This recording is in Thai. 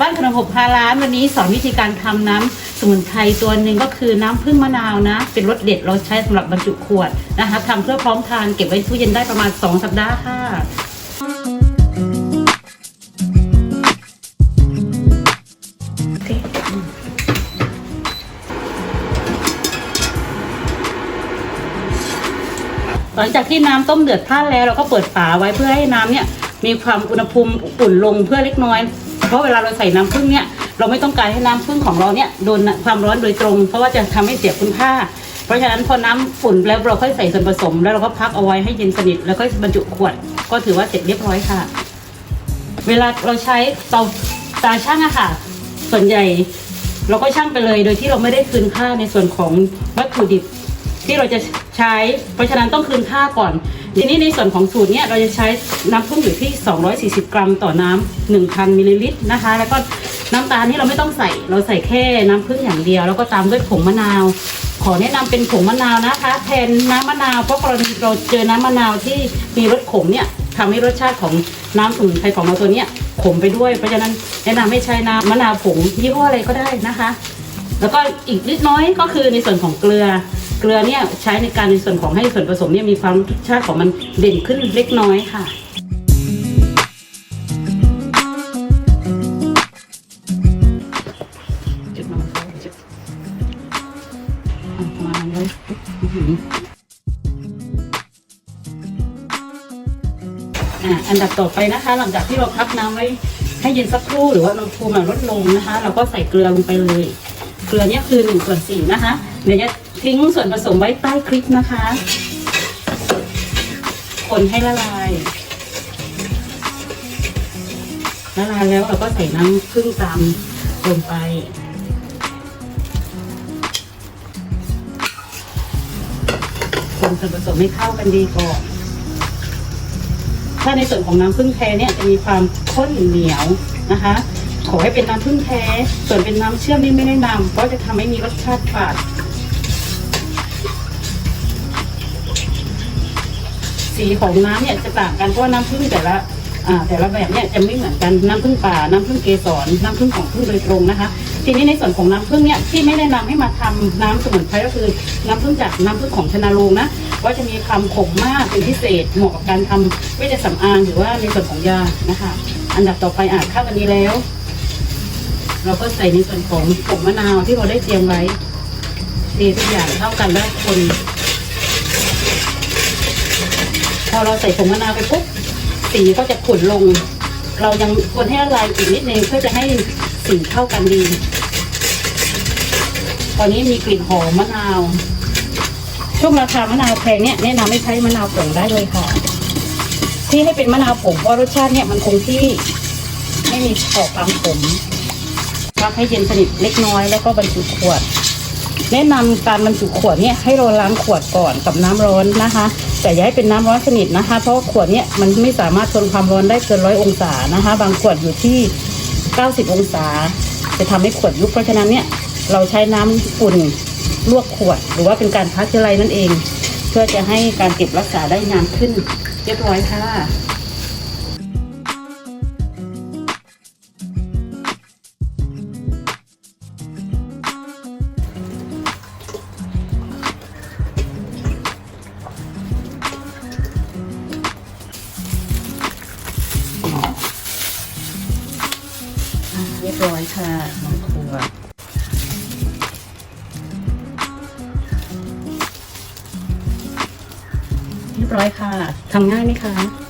บ้านขนมหกพาร้านวันนี้สอนวิธีการทำน้ำสมุนไพรตัวหนึ่งก็คือน้ำผึ้งมะนาวนะ เป็นรสเด็ดเราใช้สำหรับบรรจุขวดนะคะทำเพื่อพร้อมทานเก็บไว้ตู้เย็นได้ประมาณ 2 สัปดาห์ค่ะหลังจากที่น้ำต้มเดือดพล่านแล้วเราก็เปิดฝาไว้เพื่อให้น้ำเนี่ยมีความอุณหภูมิอุ่นลงเพื่อเล็กน้อย ราะเวลาเราใส่น้ำผึ้งเนี่ยเราไม่ต้องการให้น้ำผึ้งของเราเนี่ยโดนความร้อนโดยตรง เพราะว่าจะทำให้เสียคุณค่า เพราะฉะนั้นพอน้ำอุ่นแล้วเราค่อยใส่ส่วนผสม แล้วเราก็พักเอาไว้ให้เย็นสนิทแล้วก็บรรจุขวด ก็ถือว่าเสร็จเรียบร้อยค่ะ เวลาเราใช้เตาตาช่างอะค่ะ ส่วนใหญ่เราก็ช่างไปเลย โดยที่เราไม่ได้คืนค่าในส่วนของวัตถุดิบที่เราจะ ใช้ เพราะฉะนั้นต้องคืนค่าก่อน ทีนี้ในส่วนของสูตรเนี้ยเราจะใช้น้ำผึ้งอยู่ที่ 240 กรัมต่อน้ำ1,000มิลลิลิตรนะคะ แล้วก็น้ำตาลนี่เราไม่ต้องใส่เราใส่แค่น้ำผึ้งอย่างเดียว แล้วก็ตามด้วยผงมะนาว ขอแนะนำเป็นผงมะนาวนะคะ แทนน้ำมะนาวเพราะกรณีเราเจอน้ำมะนาวที่มีรสขมเนี่ยทำให้รสชาติของน้ำสมุนไพรของเราตัวเนี้ยขมไปด้วย เพราะฉะนั้นแนะนำให้ใช้น้ำมะนาวผงยี่ห้ออะไรก็ได้นะคะ แล้วก็อีกนิดน้อยก็คือในส่วนของเกลือ เกลือเนี่ยใช้ในการในส่วนของให้ส่วนผสมเนี่ยมีความรสชาติของมันเด่นขึ้นเล็กน้อยค่ะจุดมาจุดเอาประมาณนั้นเลยอันดับต่อไปนะคะ หลังจากที่เราพักน้ำไว้ให้เย็นสักครู่หรือว่าอุณหภูมิมันลดลงนะคะ เราก็ใส่เกลือลงไปเลย เกลือเนี่ยคือหนึ่งส่วนสี่นะคะ เดี๋ยวจะทิ้งส่วนผสมไว้ใต้คลิปนะคะ คนให้ละลาย ละลายแล้วเราก็ใส่น้ำผึ้งตามลงไปคนส่วนผสมให้เข้ากันดีก่อน ถ้าในส่วนของน้ำผึ้งแท้เนี่ยจะมีความข้นเหนียวนะคะ ขอให้เป็นน้ำผึ้งแท้ ส่วนเป็นน้ำเชื่อมนี่ไม่แนะนำเพราะจะทำให้มีรสชาติฝาด สีของน้ำเนี่ยจะต่างกันเพราะว่าน้ำผึ้งแต่ละอ่าแต่ละแบบเนี่ยจะไม่เหมือนกันน้ำผึ้งป่าน้ำผึ้งเกสรน้ำผึ้งของผึ้งโดยตรงนะคะ ทีนี้ในส่วนของน้ำผึ้งเนี่ยที่ไม่แนะนำให้มาทำน้ำสมุนไพรก็คือน้ำผึ้งจากน้ำผึ้งของชนาโรงนะว่าจะมีความขมมากเป็นพิเศษเหมาะกับการทำเวชสำอางหรือว่าในส่วนของยานะคะ อันดับต่อไปอ่านข้าววันนี้แล้ว เราก็ใส่ในส่วนของผงมะนาวที่เราได้เตรียมไว้เททุกอย่างเข้ากันแล้วคน พอเราใส่ผงมะนาวไปปุ๊บสีก็จะขุ่นลง เรายังควรให้ละลายอีกนิดนึงเพื่อจะให้สีเข้ากันดี ตอนนี้มีกลิ่นหอมมะนาว ช่วงราคามะนาวแพงเนี่ยแนะนำให้ใช้มะนาวผงได้เลยค่ะ ที่ให้เป็นมะนาวผงเพราะรสชาติเนี่ยมันคงที่ไม่มีออกความขมพักให้เย็นสนิทเล็กน้อยแล้วก็บรรจุขวด แนะนำการบรรจุขวดเนี่ยให้เราล้างขวดก่อนกับน้ำร้อนนะคะ แต่อย่าให้เป็นน้ำร้อนสนิทนะคะ เพราะขวดเนี่ยมันไม่สามารถทนความร้อนได้เกินร้อยองศานะคะ บางขวดอยู่ที่ 90 องศา จะทำให้ขวดยุบเพราะฉะนั้นเนี่ยเราใช้น้ำอุ่นลวกขวด หรือว่าเป็นการพัชเจอไรนั่นเอง เพื่อจะให้การเก็บรักษาได้นานขึ้นเรียบร้อยค่ะ ร้อยค่ะน้องครัวเรียบร้อยค่ะทำง่ายไหมคะ